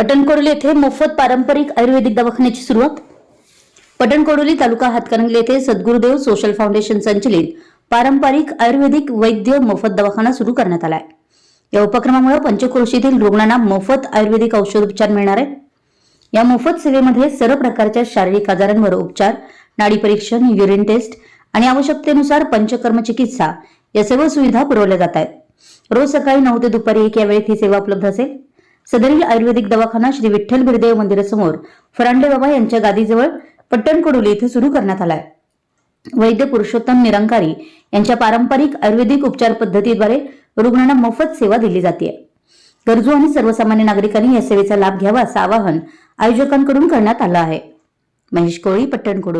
पटणकोडोली येथे मोफत पारंपरिक आयुर्वेदिक दवाखान्याची सुरुवात. पटणकोडोली तालुका हातकणंगले येथे सद्गुरुदेव सोशल फाउंडेशन संचलित पारंपरिक आयुर्वेदिक वैद्य मोफत दवाखाना सुरू करण्यात आलाय. या उपक्रमामुळे पंचक्रोशीतील रुग्णांना मोफत आयुर्वेदिक औषधोपचार मिळणार आहे या मोफत सेवेमध्ये सर्व प्रकारच्या शारीरिक आजारांवर उपचार नाडी परीक्षण युरिन टेस्ट आणि आवश्यकतेनुसार पंचकर्म चिकित्सा या सर्व सुविधा पुरवल्या जात आहेत. रोज सकाळी नऊ ते दुपारी एक या वेळेत ही सेवा उपलब्ध असेल. सदरील आयुर्वेदिक दवाखाना श्री विठ्ठल गुरुदेव मंदिरासमोर फरांडे बाबा यांच्या गादीजवळ पट्टणकोडोली इथे सुरू करण्यात आलाय. वैद्य पुरुषोत्तम निरंकारी यांच्या पारंपरिक आयुर्वेदिक उपचार पद्धतीद्वारे रुग्णांना मोफत सेवा दिली जाते गरजू आणि सर्वसामान्य नागरिकांनी या सेवेचा लाभ घ्यावा असं आवाहन आयोजकांकडून करण्यात आलं आहे. महेश कोळी पट्टणकोडू